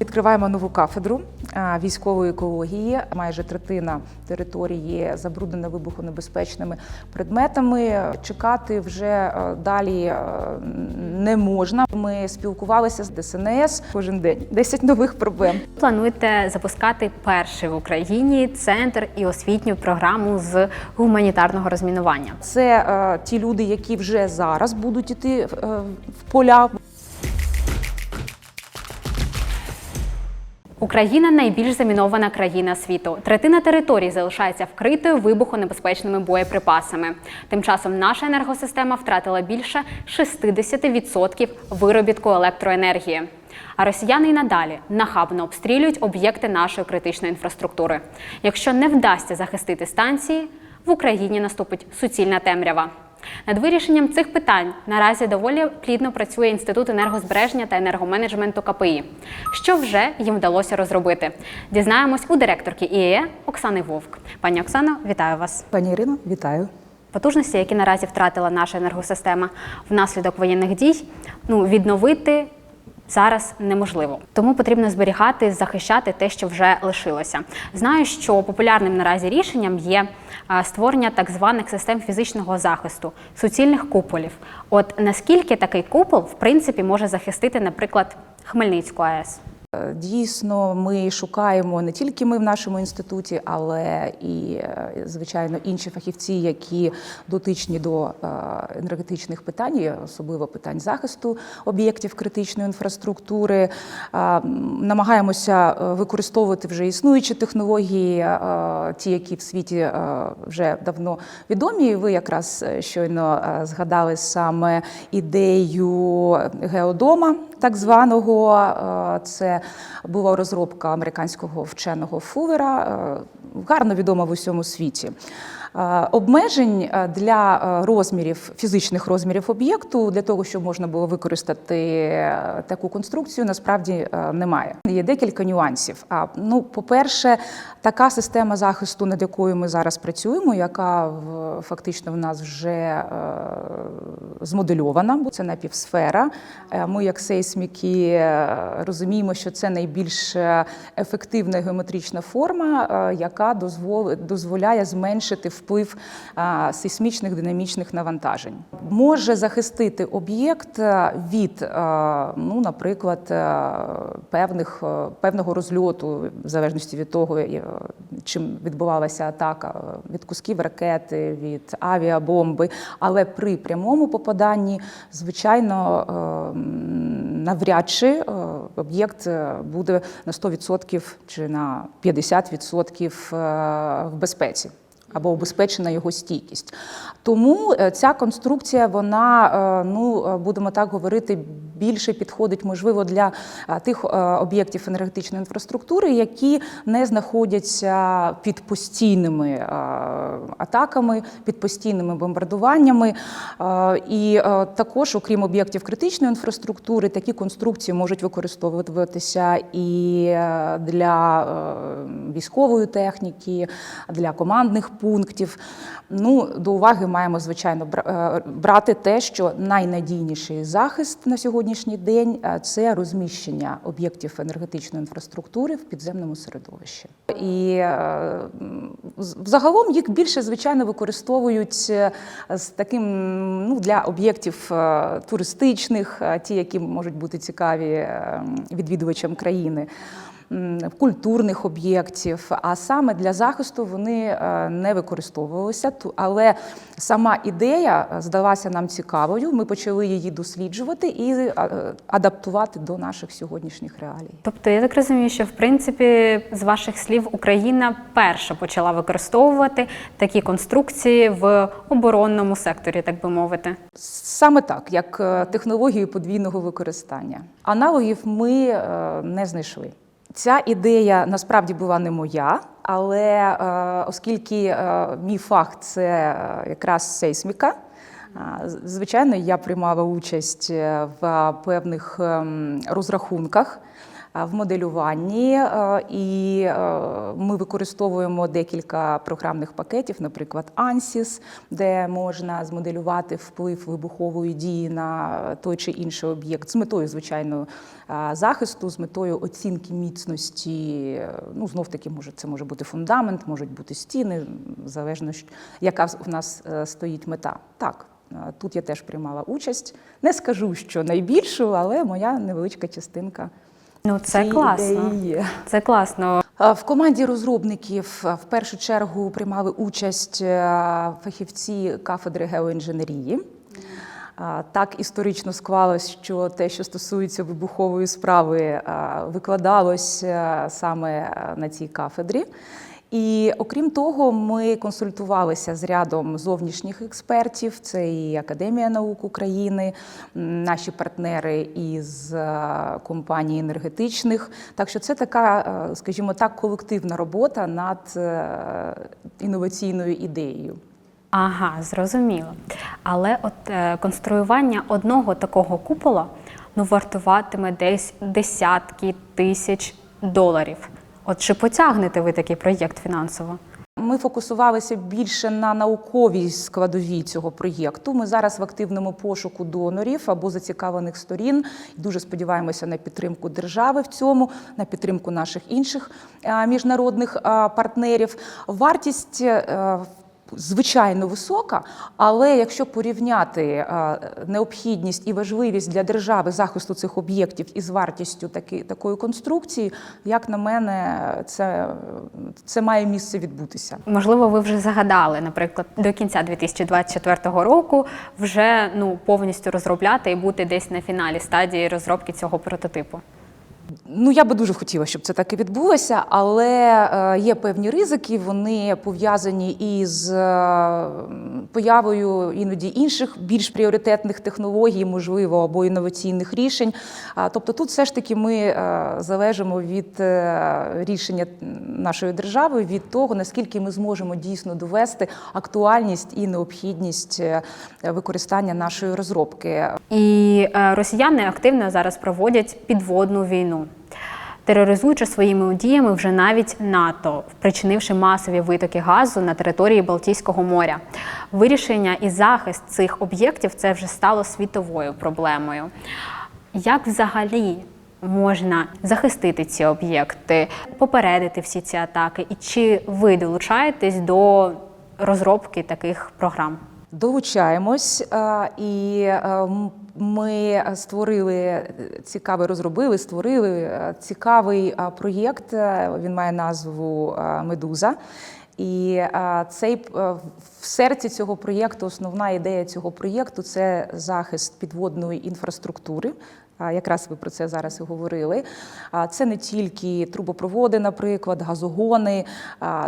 Відкриваємо нову кафедру військової екології. Майже третина території забруднена вибухонебезпечними предметами. Чекати вже е, далі е, не можна. Ми спілкувалися з ДСНС кожен день. 10 нових проблем. Плануєте запускати перший в Україні центр і освітню програму з гуманітарного розмінування. Це е, ті люди, які вже зараз будуть іти е, в поля. Україна найбільш замінована країна світу. Третина території залишається вкритою вибухонебезпечними боєприпасами. Тим часом наша енергосистема втратила більше 60% виробітку електроенергії. А росіяни й надалі нахабно обстрілюють об'єкти нашої критичної інфраструктури. Якщо не вдасться захистити станції, в Україні наступить суцільна темрява. Над вирішенням цих питань наразі доволі плідно працює Інститут енергозбереження та енергоменеджменту КПІ. Що вже їм вдалося розробити? Дізнаємось у директорки ІЕ Оксани Вовк. Пані Оксано, вітаю вас. Пані Ірино, вітаю. Потужності, які наразі втратила наша енергосистема внаслідок воєнних дій, ну відновити зараз неможливо. Тому потрібно зберігати, захищати те, що вже лишилося. Знаю, що популярним наразі рішенням є створення так званих систем фізичного захисту, суцільних куполів. От наскільки такий купол в принципі може захистити, наприклад, Хмельницьку АЕС? Е, Дійсно, ми шукаємо не тільки ми в нашому інституті, але і е, звичайно інші фахівці, які дотичні до е, енергетичних питань, особливо питань захисту об'єктів критичної інфраструктури. Намагаємося використовувати вже існуючі технології, ті, які в світі вже давно відомі. Ви якраз щойно згадали саме ідею геодома, так званого. Е, Це була розробка американського вченого Фувера, е, гарно відома в усьому світі. Е, Обмежень е, для е, розмірів, фізичних розмірів об'єкту для того, щоб можна було використати таку конструкцію, насправді немає. Є декілька нюансів. А ну, по-перше, така система захисту, над якою ми зараз працюємо, яка фактично в нас вже змодельована, бо це напівсфера. Ми, як сейсміки, розуміємо, що це найбільш ефективна геометрична форма, яка дозвол- дозволяє зменшити вплив е, сейсмічних динамічних навантажень. Може захистити об'єкт е, від, е, ну, наприклад, певних, певного розльоту, в залежності від того, чим відбувалася атака від кусків ракети, від авіабомби. Але при прямому попаданні, звичайно, навряд чи об'єкт буде на 100% чи на 50% е, в безпеці. Або обезпечена його стійкість, тому е, ця конструкція, вона е, ну е, будемо так говорити, більше підходить, можливо, для тих об'єктів енергетичної інфраструктури, які не знаходяться під постійними атаками, під постійними бомбардуваннями. І також, окрім об'єктів критичної інфраструктури, такі конструкції можуть використовуватися і для військової техніки, для командних пунктів. Ну, до уваги маємо, звичайно, е, брати те, що найнадійніший захист на сьогоднішній день е, це розміщення об'єктів енергетичної інфраструктури в підземному середовищі. І е, м, з- взагалом їх більше, звичайно, використовують з таким ну, для об'єктів туристичних, ті, які можуть бути цікаві відвідувачам країни культурних об'єктів, а саме для захисту вони е, не використовувалися. Але сама ідея е, здалася нам цікавою. Ми почали її досліджувати і е, адаптувати до наших сьогоднішніх реалій. Тобто я так розумію, що в принципі з ваших слів Україна перша почала використовувати такі конструкції в оборонному секторі, так би мовити. Саме так, як технологію подвійного використання. Аналогів ми не знайшли. Ця ідея насправді була не моя, але е, оскільки е, мій фах це е, якраз сейсміка. Звичайно, я приймала участь в певних ем, розрахунках в моделюванні, е, і е, ми використовуємо декілька програмних пакетів, наприклад, ANSYS, де можна змоделювати вплив вибухової дії на той чи інший об'єкт з метою, звичайно, захисту, з метою оцінки міцності. е, Ну, знов таки, може, це може бути фундамент, можуть бути стіни, залежно, яка в нас е, стоїть мета. Так. е, Тут я теж приймала участь. Не скажу, що найбільшу, але моя невеличка частинка Ну це класно. ідеї є. Це класно. В команді розробників в першу чергу приймали участь е, фахівці кафедри геоінженерії. Так історично склалось, що те, що стосується вибухової справи, викладалось е, саме е, на цій кафедрі. І окрім того, ми консультувалися з рядом зовнішніх експертів. Це і Академія наук України, наші партнери із е, компаній енергетичних. Так що це така, е, скажімо так, колективна робота над е, інноваційною ідеєю. Ага, зрозуміло. Але от конструювання одного такого купола ну вартуватиме десь десятки тисяч доларів. От чи потягнете ви такий проєкт фінансово? Ми фокусувалися більше на науковій складовій цього проєкту. Ми зараз в активному пошуку донорів або зацікавлених сторін. Дуже сподіваємося на підтримку держави в цьому, на підтримку наших інших е, міжнародних е, партнерів. Вартість. Звичайно висока, але якщо порівняти е, необхідність і важливість для держави захисту цих об'єктів із вартістю таки, такої конструкції, як на мене, це, це має місце відбутися. Можливо, ви вже загадали, наприклад, до кінця 2024 року вже ну повністю розробляти і бути десь на фіналі стадії розробки цього прототипу. Ну, я би дуже хотіла, щоб це так і відбулося, але е, є певні ризики. Вони пов'язані із е, появою іноді інших більш пріоритетних технологій, можливо, або інноваційних рішень. Тобто, тут все ж таки ми е, залежимо від рішення нашої держави, від того наскільки ми зможемо дійсно довести актуальність і необхідність використання нашої розробки. І росіяни активно зараз проводять підводну війну, тероризуючи своїми діями вже навіть НАТО, спричинивши масові витоки газу на території Балтійського моря. Вирішення і захист цих об'єктів це вже стало світовою проблемою. Як взагалі можна захистити ці об'єкти, попередити всі ці атаки? І чи ви долучаєтесь до розробки таких програм? Долучаємось е, і е, ми створили цікавий, розробили, створили е, цікавий е, проєкт. Е, Він має назву е, Медуза. І е, цей е, в серці цього проєкту, основна ідея цього проєкту це захист підводної інфраструктури. Якраз ви про це зараз і говорили. Це не тільки трубопроводи, наприклад, газогони,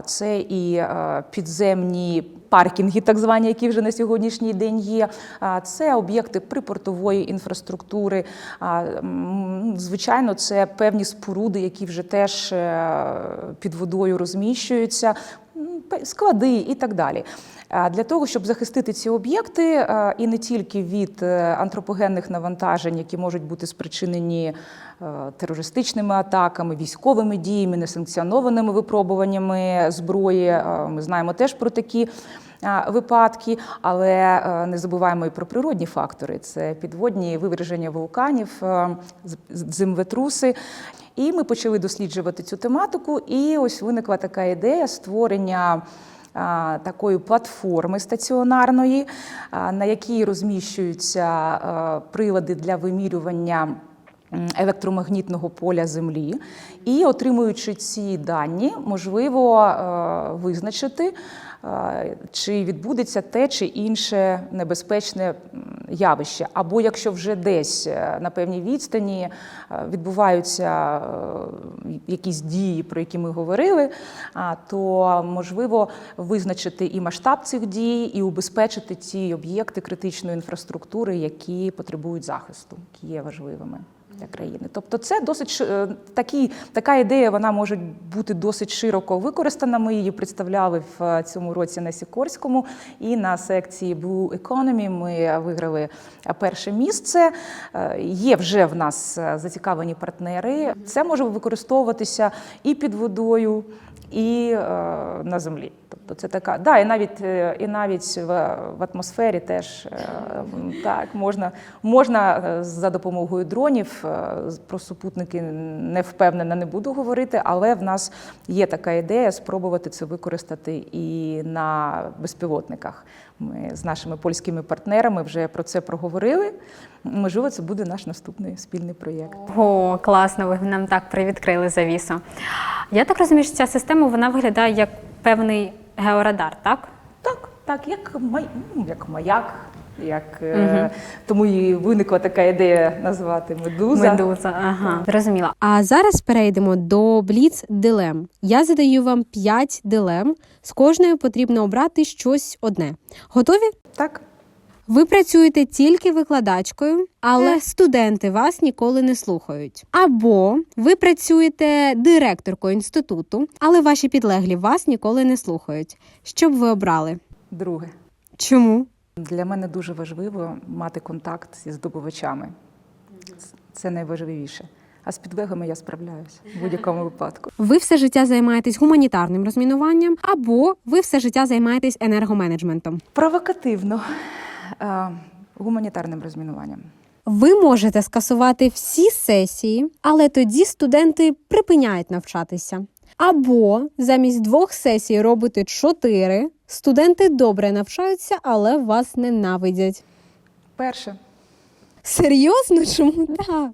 це і підземні паркінги, так звані, які вже на сьогоднішній день є. Це об'єкти припортової інфраструктури. Звичайно, це певні споруди, які вже теж е, під водою розміщуються, склади і так далі. Для того, щоб захистити ці об'єкти, і не тільки від е, антропогенних навантажень, які можуть бути спричинені е, терористичними атаками, військовими діями, несанкціонованими випробуваннями зброї. е, Ми знаємо теж про такі випадки, але не забуваємо і про природні фактори: це підводні виверження вулканів, землетруси. І ми почали досліджувати цю тематику. І ось виникла така ідея створення такої платформи стаціонарної, на якій розміщуються прилади для вимірювання електромагнітного поля Землі, і отримуючи ці дані, можливо визначити, чи відбудеться те чи інше небезпечне явище, або якщо вже десь е, на певній відстані е, відбуваються е, якісь дії, про які ми говорили, то можливо визначити і масштаб цих дій, і убезпечити ті об'єкти критичної інфраструктури, які потребують захисту, які є важливими. Для країни. Тобто, це досить е, такі, така ідея, вона може бути досить широко використана. Ми її представляли в е, цьому році на Сікорському і на секції Blue Economy ми виграли е, перше місце. Є вже в нас зацікавлені партнери. Це може використовуватися і під водою, і е, на землі. Тобто це така, да, і навіть і навіть в, в атмосфері теж е, так можна, можна за допомогою дронів. Е, Про супутники не впевнена, не буду говорити, але в нас є така ідея спробувати це використати і на безпілотниках. Ми з нашими польськими партнерами вже про це проговорили. Можливо, це буде наш наступний спільний проєкт. О, класно, ви нам так привідкрили завісу. Я так розумію, що ця система вона виглядає як певний георадар, так? Так, так, як, май, ну, як маяк, як, е, тому і виникла така ідея назвати медуза. Медуза, ага. Зрозуміла. А зараз перейдемо до бліц дилем. Я задаю вам 5 дилем. З кожною потрібно обрати щось одне. Готові? Так, Ви працюєте тільки викладачкою, але студенти вас ніколи не слухають. Або ви працюєте директоркою інституту, але ваші підлеглі вас ніколи не слухають. Що б ви обрали? друге. Чому? Для мене дуже важливо мати контакт зі здобувачами. Це найважливіше. А з підлеглими я справляюся в будь-якому випадку. Ви все життя займаєтесь гуманітарним розмінуванням, або ви все життя займаєтесь енергоменеджментом. Провокативно е, гуманітарним розмінуванням. Ви можете скасувати всі сесії, але тоді студенти припиняють навчатися. Або замість двох сесій робите чотири. Студенти добре навчаються, але вас ненавидять. Перше, Серйозно, чому так?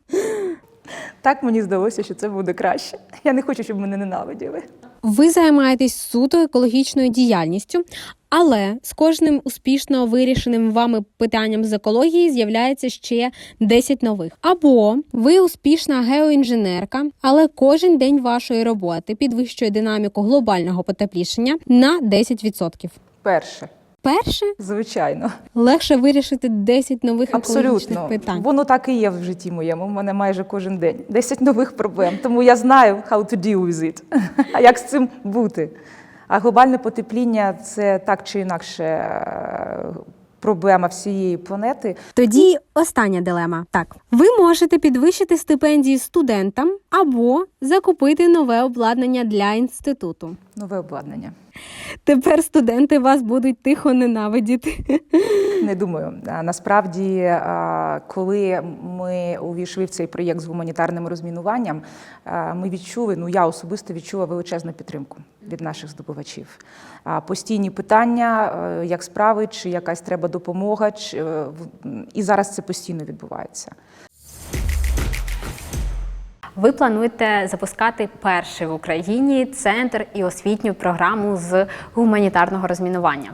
Так мені здалося, що це буде краще. Я не хочу, щоб мене ненавиділи. Ви займаєтесь суто екологічною діяльністю, але з кожним успішно вирішеним вами питанням з екології з'являється ще 10 нових. Або ви успішна геоінженерка, але кожен день вашої роботи підвищує динаміку глобального потеплішення на 10%. Перше, Перше звичайно. легше вирішити 10 нових екологічних Абсолютно. питань. Воно так і є в житті моєму. У мене майже кожен день 10 нових проблем. Тому я знаю how to deal with it. Як з цим бути? А глобальне потепління це так чи інакше е, проблема всієї планети. Тоді остання дилема. Так, ви можете підвищити стипендії студентам або закупити нове обладнання для інституту. Нове обладнання. Тепер студенти вас будуть тихо ненавидіти. Не думаю. Насправді, коли ми увійшли в цей проєкт з гуманітарним розмінуванням, ми відчули, ну я особисто відчула величезну підтримку від наших здобувачів. Постійні питання, як справи, чи якась треба допомога, чи, е, і зараз це постійно відбувається. Ви плануєте запускати перший в Україні центр і освітню програму з гуманітарного розмінування.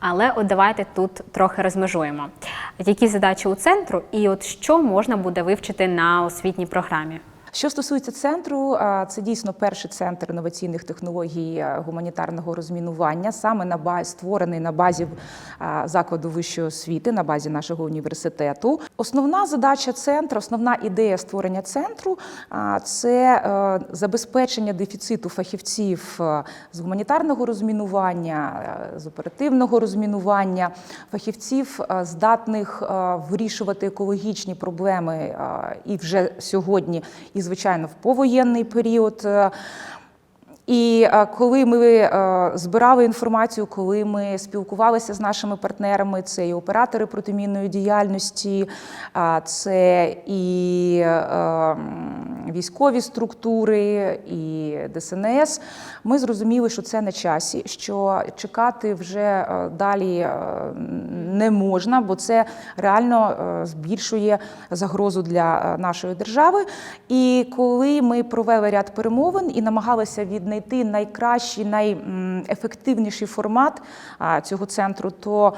Але от давайте тут трохи розмежуємо. Які задачі у центру, і от що можна буде вивчити на освітній програмі? Що стосується центру, це дійсно перший центр інноваційних технологій гуманітарного розмінування, саме на базі створений на базі закладу вищої освіти, на базі нашого університету. Основна задача центру, основна ідея створення центру це е, забезпечення дефіциту фахівців е, з гуманітарного розмінування, е, з оперативного розмінування, фахівців, здатних вирішувати екологічні проблеми і вже сьогодні, і звичайно в повоєнний період. Е, І е, коли ми е, збирали інформацію, коли ми спілкувалися з нашими партнерами, це і оператори протимінної діяльності, це і е, військові структури, і ДСНС, ми зрозуміли, що це на часі, що чекати вже е, далі е, не можна, бо це реально е, збільшує загрозу для е, нашої держави. І коли ми провели ряд перемовин і намагалися віднайти найкращий, найефективніший формат цього центру, то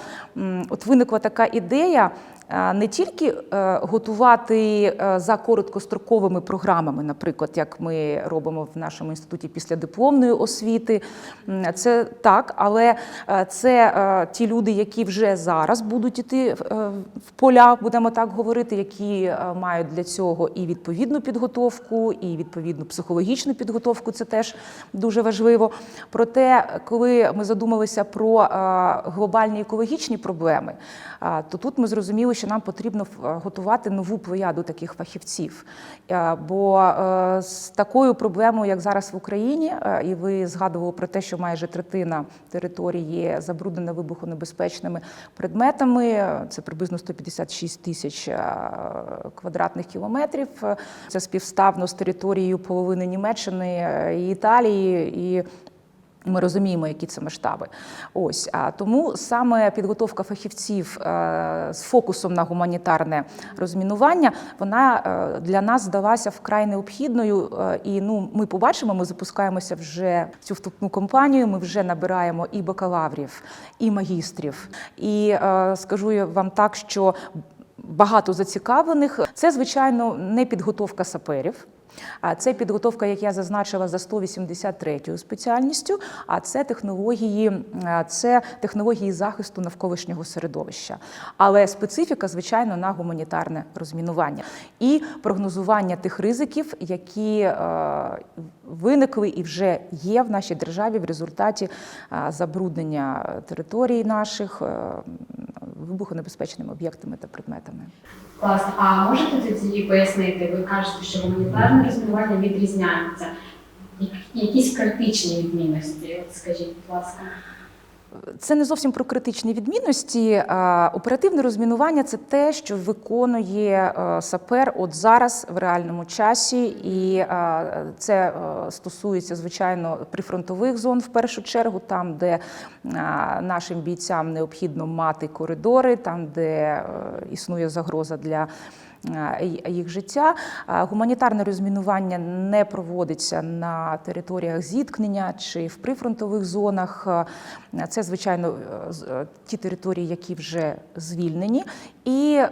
от виникла така ідея не тільки е, готувати е, за короткостроковими програмами, наприклад, як ми робимо в нашому інституті після дипломної освіти, це так, але е, це е, ті люди, які вже зараз будуть іти в- е, поля, будемо так говорити, які е, мають для цього і відповідну підготовку, і відповідну психологічну підготовку. Це теж дуже важливо. Проте, коли ми задумалися про е, глобальні екологічні проблеми, е, то тут ми зрозуміли, що нам потрібно е, готувати нову плеяду таких фахівців. Е, Бо е, з такою проблемою, як зараз в Україні, і ви згадували про те, що майже третина території є забруднена вибухонебезпечними предметами, це приблизно 156 тисяч квадратних кілометрів. Це співставно з територією половини Німеччини і Італії і. Ми розуміємо, які це масштаби. Ось а тому саме підготовка фахівців е, з фокусом на гуманітарне розмінування вона е, для нас здалася вкрай необхідною. Е, І ну ми побачимо, ми запускаємося вже в цю вступну кампанію. Ми вже набираємо і бакалаврів, і магістрів. І скажу я вам так, що багато зацікавлених це звичайно не підготовка саперів. А це підготовка, як я зазначила, за 183 спеціальністю. А це технології, це технології захисту навколишнього середовища. Але специфіка, звичайно, на гуманітарне розмінування і прогнозування тих ризиків, які виникли і вже є в нашій державі в результаті забруднення територій наших вибухонебезпечними об'єктами та предметами. Класно. А можете тоді пояснити? Ви кажете, що гуманітарне розмінування відрізняється. Якісь критичні відмінності? От скажіть, будь ласка. Це не зовсім про критичні відмінності. А, Оперативне розмінування це те, що виконує е, сапер от зараз в реальному часі, і е, це е, стосується звичайно прифронтових зон в першу чергу, там, де е, нашим бійцям необхідно мати коридори, там, де е, існує загроза для. Е, Їх життя гуманітарне розмінування не проводиться на територіях зіткнення чи в прифронтових зонах. Е, Це, звичайно, е, е, ті території, які вже звільнені. І е,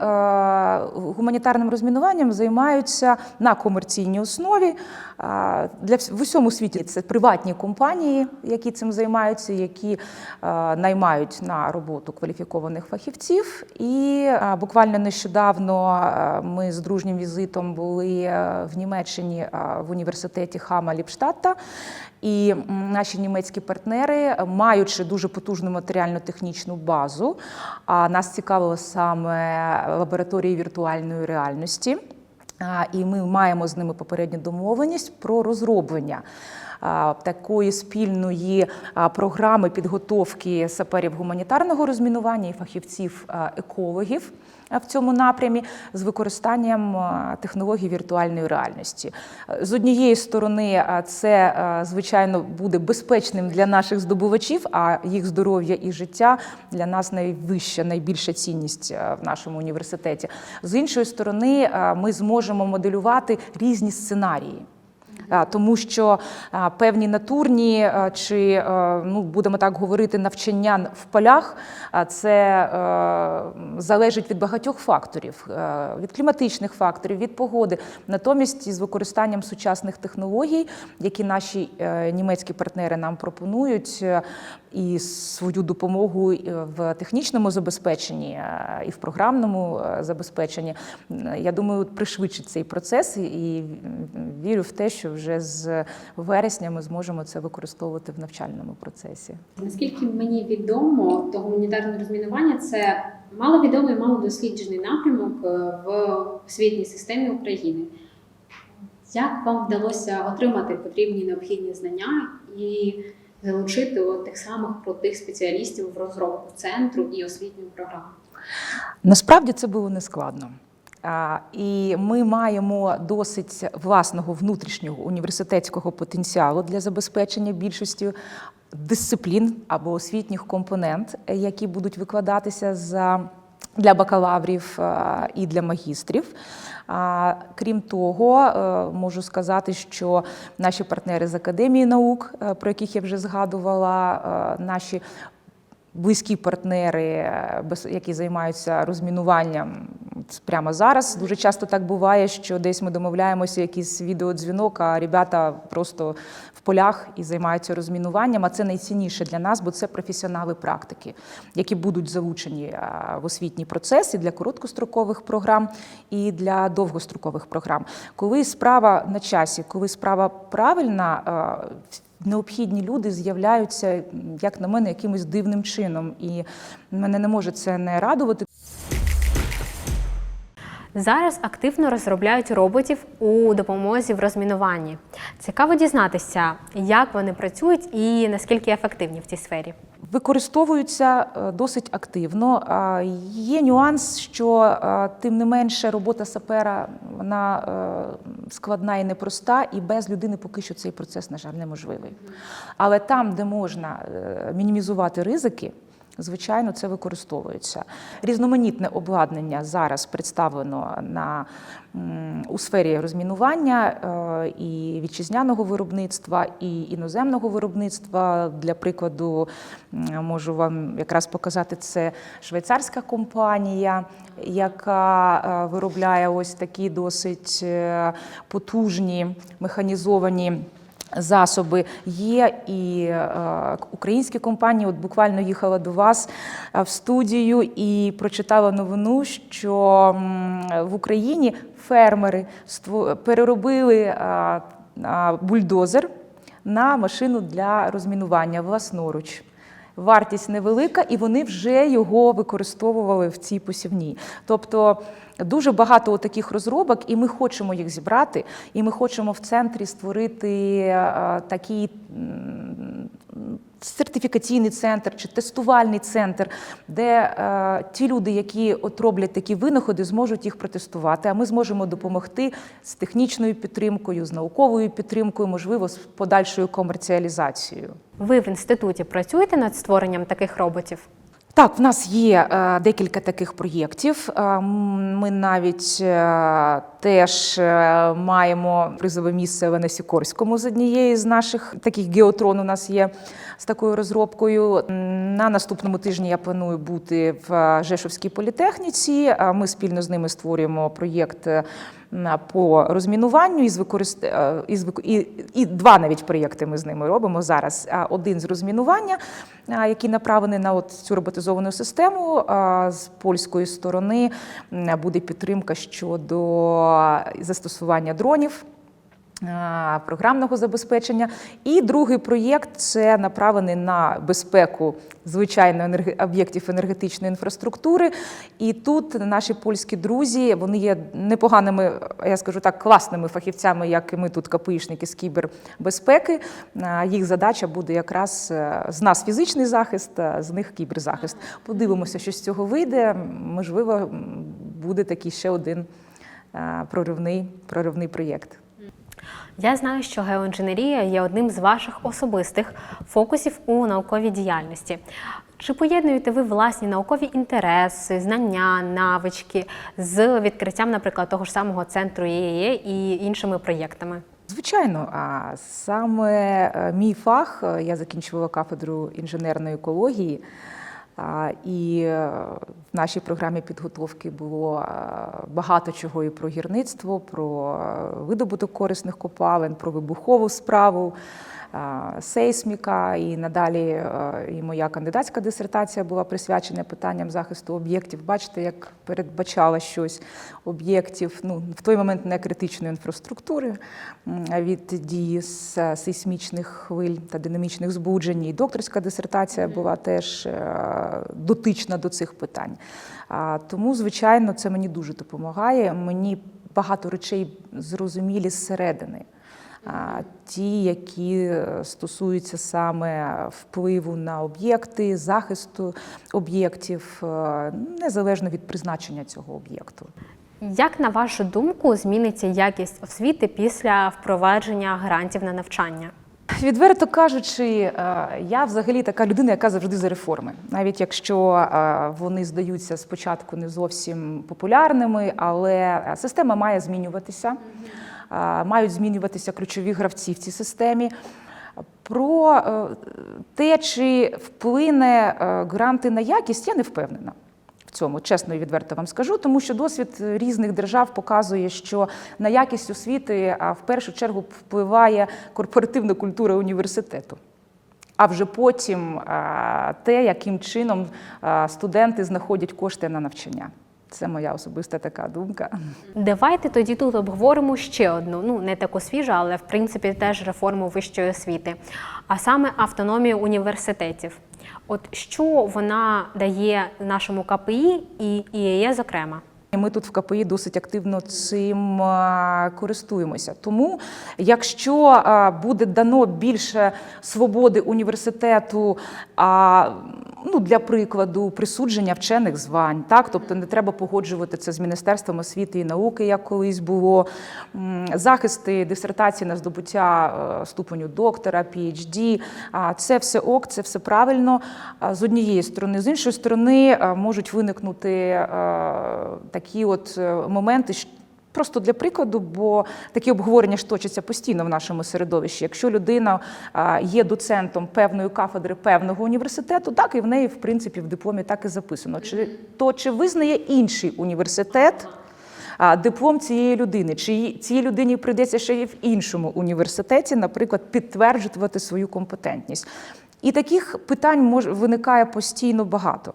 гуманітарним розмінуванням займаються на комерційній основі. Е, Для в усьому світі це приватні компанії, які цим займаються, які е, наймають на роботу кваліфікованих фахівців. І е, буквально нещодавно е, ми з дружнім візитом були е, в Німеччині е, в університеті Хама Ліпштадта. І наші німецькі партнери, маючи дуже потужну матеріально-технічну базу, а нас цікавило саме лабораторії віртуальної реальності. І ми маємо з ними попередню домовленість про розроблення такої спільної програми підготовки саперів гуманітарного розмінування і фахівців екологів в цьому напрямі з використанням а, технологій віртуальної реальності. З однієї сторони, це звичайно буде безпечним для наших здобувачів, а їх здоров'я і життя для нас найвища, найбільша цінність в нашому університеті. З іншої сторони, ми зможемо моделювати різні сценарії. Тому що певні натурні чи ну будемо так говорити, навчання в полях, це залежить від багатьох факторів, від кліматичних факторів, від погоди. Натомість із використанням сучасних технологій, які наші е, німецькі партнери нам пропонують, і свою допомогу в технічному забезпеченні е, і в програмному е, забезпеченні, я думаю, пришвидшить цей процес і вірю в те, що вже з вересня ми зможемо це використовувати в навчальному процесі. Наскільки мені відомо, то гуманітарне розмінування це маловідомий, малодосліджений напрямок е, в освітній системі України. Як вам вдалося отримати потрібні необхідні знання і залучити от тих самих крутих спеціалістів в розробку центру і освітньої програми? Насправді це було нескладно. І ми маємо досить власного внутрішнього університетського потенціалу для забезпечення більшості дисциплін або освітніх компонент, які будуть викладатися за. Для бакалаврів і для магістрів. Крім того, е, можу сказати, що наші партнери з Академії наук, е, про яких я вже згадувала, е, наші близькі партнери, е, які займаються розмінуванням прямо зараз. Дуже часто так буває, що десь ми домовляємося, якийсь відеодзвінок, а ребята просто в полях і займаються розмінуванням. А це найцінніше для нас, бо це професіонали практики, які будуть залучені е, в освітній процес і для короткострокових програм, і для довгострокових програм. Коли справа на часі, коли справа правильна, е, необхідні люди з'являються, як на мене, якимось дивним чином. І мене не може це не радувати. Зараз активно розробляють роботів у допомозі в розмінуванні. Цікаво дізнатися, як вони працюють і наскільки ефективні в цій сфері. Використовуються е, досить активно. Є нюанс, що е, тим не менше робота сапера вона е, складна і непроста, і без людини поки що цей процес, на жаль, неможливий. Але там, де можна мінімізувати ризики. Звичайно, це використовується. Різноманітне обладнання зараз представлено на, у сфері розмінування е, і вітчизняного виробництва, і іноземного виробництва. Для прикладу, можу вам якраз показати це швейцарська компанія, яка е, виробляє ось такі досить е, потужні механізовані. Засоби є і е, українські компанії. От буквально їхала до вас е, в студію і прочитала новину, що в Україні фермери переробили е, бульдозер на машину для розмінування власноруч. Вартість невелика, і вони вже його використовували в цій посівній. Тобто дуже багато таких розробок, і ми хочемо їх зібрати, і ми хочемо в центрі створити е, такий сертифікаційний центр чи тестувальний центр, де е, ті люди, які от роблять такі винаходи, зможуть їх протестувати. А ми зможемо допомогти з технічною підтримкою, з науковою підтримкою, можливо, з подальшою комерціалізацією. Ви в інституті працюєте над створенням таких роботів? Так, в нас є е, декілька таких проєктів. Е, Ми навіть е, теж маємо призове місце в Анасікорському з однієї з наших таких геотрон. У нас є з такою розробкою. На наступному тижні я планую бути в Жешовській політехніці. Ми спільно з ними створюємо проєкт. По розмінуванню із використ... із і, і два навіть проєкти ми з ними робимо зараз. Один з розмінування, який направлений на от цю роботизовану систему. З польської сторони буде підтримка щодо застосування дронів. А, Програмного забезпечення. І другий проєкт це направлений на безпеку звичайно енерге- об'єктів енергетичної інфраструктури. І тут наші польські друзі вони є непоганими, я скажу так, класними фахівцями, як і ми тут КПІшники з кібербезпеки. Їх задача буде якраз е, з нас фізичний захист, з них кіберзахист. Подивимося, що з цього вийде. Можливо, буде такий ще один е, проривний, проривний проєкт. Я знаю, що геоінженерія є одним з ваших особистих фокусів у науковій діяльності. Чи поєднуєте ви власні наукові інтереси, знання, навички з відкриттям, наприклад, того ж самого центру ЄЄ і іншими проєктами? Звичайно, а саме е, мій фах, е, я закінчувала кафедру інженерної екології, і е, в нашій програмі підготовки було е, багато чого і про гірництво, про е, видобуток корисних копалин, про вибухову справу. Е, Сейсміка і надалі е, і моя кандидатська дисертація була присвячена питанням захисту об'єктів. Бачите, як передбачала щось об'єктів ну, в той момент не критичної інфраструктури від дії з сейсмічних хвиль та динамічних збуджень. І докторська дисертація була теж е, дотична до цих питань. Тому, звичайно, це мені дуже допомагає. Мені багато речей зрозумілі зсередини. Ті, які е, стосуються саме впливу на об'єкти, захисту об'єктів, е, незалежно від призначення цього об'єкту. Як на вашу думку зміниться якість освіти після впровадження грантів на навчання? Відверто кажучи, е, я взагалі така людина, яка завжди за реформи, навіть якщо вони здаються спочатку не зовсім популярними, але система має змінюватися, мають змінюватися ключові гравці в цій системі. Про е, те, чи вплине е, гранти на якість, я не впевнена. Цьому чесно і відверто вам скажу, тому що досвід різних держав показує, що на якість освіти в першу чергу впливає корпоративна культура університету. А вже потім те, яким чином студенти знаходять кошти на навчання. Це моя особиста така думка. Давайте тоді тут обговоримо ще одну, ну не таку свіжу, але в принципі теж реформу вищої освіти, а саме автономію університетів. От що вона дає нашому КПІ і ІЕ, зокрема? Ми тут в КПІ досить активно цим користуємося. Тому, якщо буде дано більше свободи університету, ну, для прикладу, присудження вчених звань, так тобто не треба погоджувати це з Міністерством освіти і науки, як колись було, захисти дисертації на здобуття е, ступеню доктора, PhD, це все ок, це все правильно з однієї сторони. З іншої сторони, е, можуть виникнути е, такі от е, моменти. Просто для прикладу, бо такі обговорення ж точаться постійно в нашому середовищі. Якщо людина є доцентом певної кафедри певного університету, так і в неї, в принципі, в дипломі так і записано. Чи то чи визнає інший університет диплом цієї людини, чи цій людині прийдеться ще й в іншому університеті, наприклад, підтверджувати свою компетентність. І таких питань може виникає постійно багато.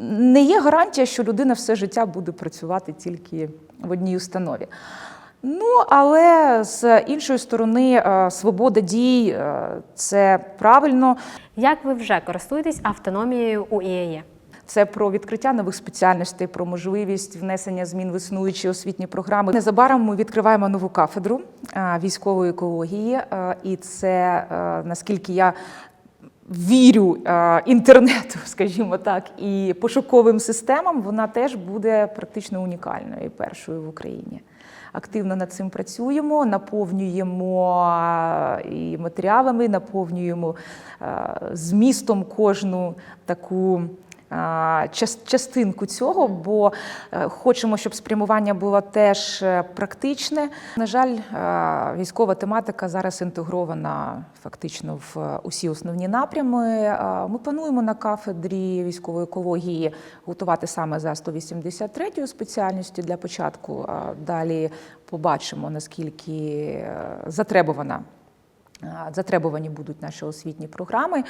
Не є гарантія, що людина все життя буде працювати тільки в одній установі. Ну, але з іншої сторони, е, свобода дій е, це правильно. Як ви вже користуєтесь автономією у ІЕ? Це про відкриття нових спеціальностей, про можливість внесення змін в існуючі освітні програми. Незабаром ми відкриваємо нову кафедру е, військової екології, і це наскільки я. Вірю е, інтернету, скажімо так, і пошуковим системам, вона теж буде практично унікальною першою в Україні. Активно над цим працюємо, наповнюємо е, і матеріалами, наповнюємо е, змістом кожну таку частинку цього, бо е, хочемо, щоб спрямування було теж е, практичне. На жаль, е, військова тематика зараз інтегрована фактично в усі основні напрями. Ми плануємо на кафедрі військової екології готувати саме за 183 спеціальністю для початку. Далі побачимо, наскільки затребувана Затребувані будуть наші освітні програми.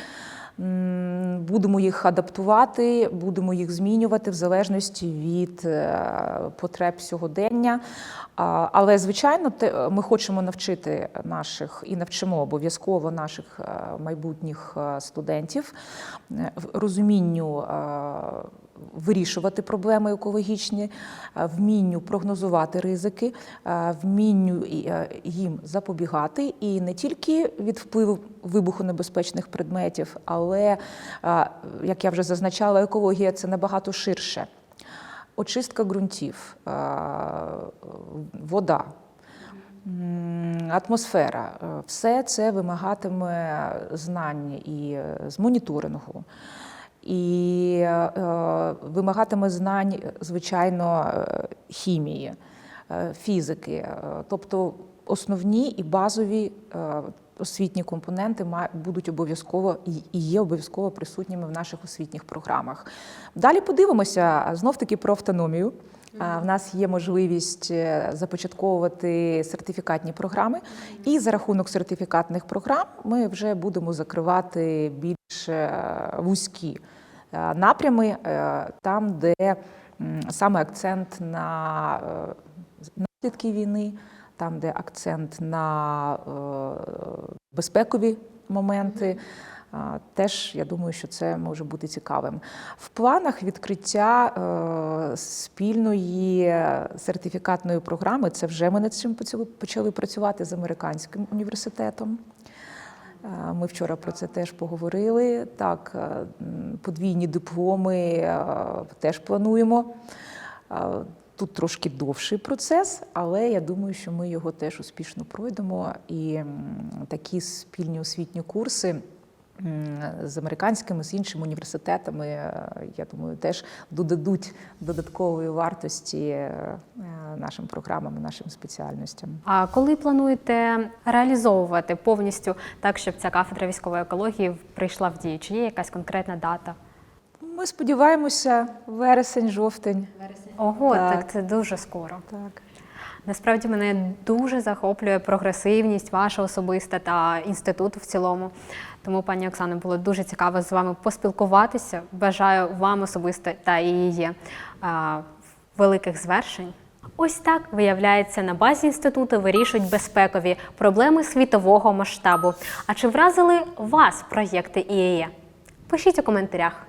Будемо їх адаптувати, будемо їх змінювати в залежності від е, потреб сьогодення. Але, звичайно, ми хочемо навчити наших і навчимо обов'язково наших е, майбутніх е, студентів е, розумінню е, вирішувати проблеми екологічні, е, вмінню прогнозувати ризики, е, вмінню е, їм запобігати, і не тільки від впливу вибухонебезпечних предметів, але, як я вже зазначала, екологія це набагато ширше. Очистка ґрунтів, вода. Атмосфера, все це вимагатиме знань і з моніторингу, і е, вимагатиме знань, звичайно, е, хімії, е, фізики, Е, тобто основні і базові освітні компоненти будуть обов'язково і є обов'язково присутніми в наших освітніх програмах. Далі подивимося знов таки про автономію. В нас є можливість е, започатковувати сертифікатні програми, і за рахунок сертифікатних програм ми вже будемо закривати більш е, вузькі е, напрями, там, де саме акцент на наслідки війни, там, де акцент на е, безпекові моменти. Теж я думаю, що це може бути цікавим. В планах відкриття е, спільної сертифікатної програми це вже ми над цим почали працювати з американським університетом. Е, Ми вчора про це теж поговорили. Так, подвійні дипломи теж плануємо. Тут трошки довший процес, але я думаю, що ми його теж успішно пройдемо. І такі спільні освітні курси з американськими, з іншими університетами, е, я думаю, теж додадуть додаткової вартості е, нашим програмам, нашим спеціальностям. А коли плануєте реалізовувати повністю так, щоб ця кафедра військової екології прийшла в дію? Чи є якась конкретна дата? Ми сподіваємося, вересень, жовтень. Ого, Так. так це дуже скоро. Так. Насправді мене дуже захоплює прогресивність ваша особиста та інституту в цілому. Тому, пані Оксано, було дуже цікаво з вами поспілкуватися. Бажаю вам особисто та її а, великих звершень. Ось так виявляється, на базі інституту вирішують безпекові проблеми світового масштабу. А чи вразили вас проєкти ІЕ? Пишіть у коментарях.